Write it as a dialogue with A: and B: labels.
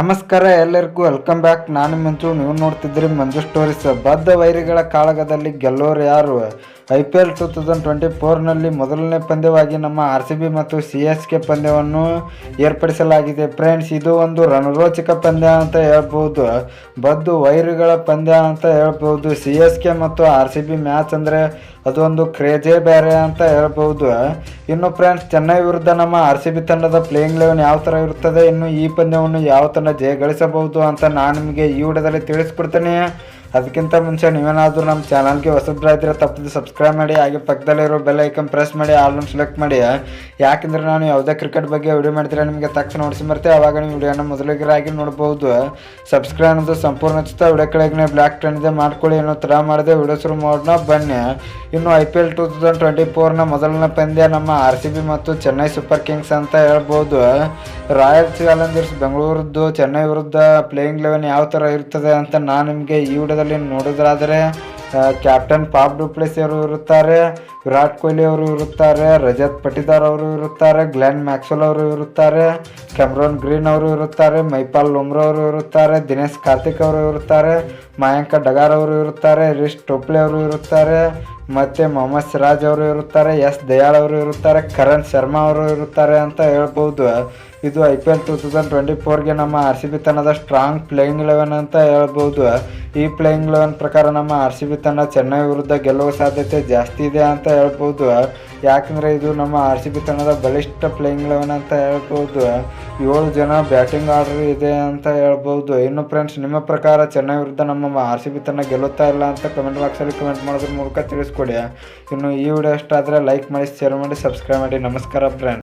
A: ನಮಸ್ಕಾರ ಎಲ್ಲರಿಗೂ welcome back ನಾನು ಮಂಜು ನೀವು ನೋಡ್ತಿದ್ರಿ ಮಂಜು ಸ್ಟೋರೀಸ್ ಬದ್ಧ ವೈರಿಗಳ ಕಾಳಗದಲ್ಲಿ ಗೆಲ್ಲೋರು ಯಾರು? I P L two thousand twenty ಫೋರ್ನಲ್ಲಿ ಮೊದಲನೇ ಪಂದ್ಯವಾಗಿ ನಮ್ಮ ಆರ್ ಸಿ ಬಿ ಮತ್ತು ಸಿ ಎಸ್ ಕೆ ಪಂದ್ಯವನ್ನು ಏರ್ಪಡಿಸಲಾಗಿದೆ. ಫ್ರೆಂಡ್ಸ್ ಇದು ಒಂದು ರಣರೋಚಕ ಪಂದ್ಯ ಅಂತ ಹೇಳ್ಬೋದು. ಬದ್ದು ವೈರಿಗಳ ಪಂದ್ಯ ಅಂತ ಹೇಳ್ಬೋದು. ಸಿ ಎಸ್ ಕೆ ಮತ್ತು ಆರ್ ಸಿ ಬಿ ಮ್ಯಾಚ್ ಅಂದರೆ ಅದೊಂದು ಕ್ರೇಜೇ ಬೇರೆ ಅಂತ ಹೇಳ್ಬೋದು. ಇನ್ನು ಫ್ರೆಂಡ್ಸ್ ಚೆನ್ನೈ ವಿರುದ್ಧ ನಮ್ಮ ಆರ್ ಸಿ ಬಿ ತಂಡದ ಪ್ಲೇಯಿಂಗ್ ಲೆವೆನ್ ಯಾವ ಥರ ಇರುತ್ತದೆ? ಇನ್ನು ಈ ಪಂದ್ಯವನ್ನು ಯಾವ ತಂಡ ಜಯ ಗಳಿಸಬಹುದು ಅಂತ ನಾನು ನಿಮಗೆ ಈ ವಿಡಿಯೋದಲ್ಲಿ ತಿಳಿಸ್ಕೊಡ್ತೇನೆ. ಅದಕ್ಕಿಂತ ಮುಂಚೆ ನೀವೇನಾದರೂ ನಮ್ಮ ಚಾನಲ್ಗೆ ಹೊಸಬ್ರಾದ್ರೆ ತಪ್ಪದೆ ಸಬ್ಸ್ಕ್ರೈಬ್ ಮಾಡಿ, ಹಾಗೆ ಪಕ್ಕದಲ್ಲಿರೋ ಬೆಲ್ ಐಕನ್ ಪ್ರೆಸ್ ಮಾಡಿ ಆಲ್ನ ಸೆಲೆಕ್ಟ್ ಮಾಡಿ ಯಾಕೆಂದರೆ ನಾನು ಯಾವುದೇ ಕ್ರಿಕೆಟ್ ಬಗ್ಗೆ ವಿಡಿಯೋ ಮಾಡಿದರೆ ನಿಮಗೆ ತಕ್ಷಣ ನೋಡಿಸಿ ಬರ್ತೇವೆ ಆವಾಗ ನೀವು ವಿಡಿಯೋನ ಮೊದಲಿಗರಾಗಿ ನೋಡ್ಬೋದು ಸಬ್ಸ್ಕ್ರೈಬ್ ಅನ್ನೋದು ಸಂಪೂರ್ಣ ಚಿತ್ತ ವಿಡಿಯೋ ಕೆಳಗೆ ಬ್ಲ್ಯಾಕ್ ಟ್ರೆಂಡ್ ಇದೆ, ಮಾಡ್ಕೊಳ್ಳಿ ಅನ್ನೋ ಥರ ಮಾಡಿದೆ, ವಿಡಿಯೋ ಶುರು ಮಾಡೋಣ, ಬನ್ನಿ ಇನ್ನು I P L two thousand twenty ಫೋರ್ನ ಮೊದಲನೇ ಪಂದ್ಯ ನಮ್ಮ ಆರ್ ಸಿ ಬಿ ಮತ್ತು ಚೆನ್ನೈ ಸೂಪರ್ ಕಿಂಗ್ಸ್ ಅಂತ ಹೇಳ್ಬೋದು ರಾಯಲ್ ಚಾಲೆಂಜರ್ಸ್ ಬೆಂಗಳೂರದ್ದು ಚೆನ್ನೈ ವಿರುದ್ಧ ಪ್ಲೇಯಿಂಗ್ ಲೆವೆನ್ ಯಾವ ಥರ ಇರ್ತದೆ ಅಂತ ನಾನು ನಿಮಗೆ ಈ ವಿಡಿಯೋದಲ್ಲಿ ನೋಡೋದಾದರೆ ಕ್ಯಾಪ್ಟನ್ ಪಾಪ್ ಡುಪ್ಲೆಸ್ ಅವರು ಇರುತ್ತಾರೆ ವಿರಾಟ್ ಕೊಹ್ಲಿ ಅವರು ಇರುತ್ತಾರೆ ರಜತ್ ಪಟಿದಾರ್ ಅವರು ಇರುತ್ತಾರೆ ಗ್ಲೆನ್ ಮ್ಯಾಕ್ಸ್ವೆಲ್ ಅವರು ಇರುತ್ತಾರೆ ಕ್ಯಾಮ್ರೋನ್ ಗ್ರೀನ್ ಅವರು ಇರುತ್ತಾರೆ ಮೈಪಾಲ್ ಲುಮ್ರಾ ಅವರು ಇರುತ್ತಾರೆ ದಿನೇಶ್ ಕಾರ್ತಿಕ್ ಅವರು ಇರುತ್ತಾರೆ ಮಯಾಂಕ ಡಗಾರ್ ಅವರು ಇರುತ್ತಾರೆ ರಿಶ್ ಟೋಪ್ಲೆ ಅವರು ಇರುತ್ತಾರೆ ಮತ್ತು ಮೊಹಮ್ಮದ್ ಸಿರಾಜ್ ಅವರು ಇರುತ್ತಾರೆ ಎಸ್ ದಯಾಳ್ ಅವರು ಇರುತ್ತಾರೆ ಕರಣ್ ಶರ್ಮಾ ಅವರು ಇರುತ್ತಾರೆ ಅಂತ ಹೇಳ್ಬೋದು ಇದು I P L two thousand twenty ಫೋರ್ಗೆ ನಮ್ಮ ಆರ್ ಸಿ ಬಿ ತನದ ಸ್ಟ್ರಾಂಗ್ ಪ್ಲೇಯಿಂಗ್ ಲೆವೆನ್ ಅಂತ ಹೇಳ್ಬೋದು ಈ ಪ್ಲೇಯಿಂಗ್ ಲೆವೆನ್ ಪ್ರಕಾರ ನಮ್ಮ ಆರ್ ಸಿ ಬಿ ತಂಡ ಚೆನ್ನೈ ವಿರುದ್ಧ ಗೆಲ್ಲುವ ಸಾಧ್ಯತೆ ಜಾಸ್ತಿ ಇದೆ ಅಂತ ಹೇಳ್ಬೋದು. ಯಾಕಂದರೆ ಇದು ನಮ್ಮ ಆರ್ ಸಿ ಬಿ ತಂಡದ ಬಲಿಷ್ಠ ಪ್ಲೇಯಿಂಗ್ ಲೆವೆನ್ ಅಂತ ಹೇಳ್ಬೋದು. ಏಳು ಜನ ಬ್ಯಾಟಿಂಗ್ ಆರ್ಡರ್ ಇದೆ ಅಂತ ಹೇಳ್ಬೋದು. ಇನ್ನು ಫ್ರೆಂಡ್ಸ್ ನಿಮ್ಮ ಪ್ರಕಾರ ಚೆನ್ನೈ ವಿರುದ್ಧ ನಮ್ಮ ಆರ್ ಸಿ ಬಿ ತಂಡ ಗೆಲ್ಲುತ್ತಾ ಇಲ್ಲ ಅಂತ ಕಮೆಂಟ್ ಬಾಕ್ಸಲ್ಲಿ ಕಮೆಂಟ್ ಮಾಡೋದ್ರ ಮೂಲಕ ತಿಳಿಸ್ಕೊಡಿ. ಇನ್ನು ಈ ವಿಡಿಯೋ ಇಷ್ಟ ಆದರೆ ಲೈಕ್ ಮಾಡಿ ಶೇರ್ ಮಾಡಿ ಸಬ್ಸ್ಕ್ರೈಬ್ ಮಾಡಿ. ನಮಸ್ಕಾರ ಫ್ರೆಂಡ್ಸ್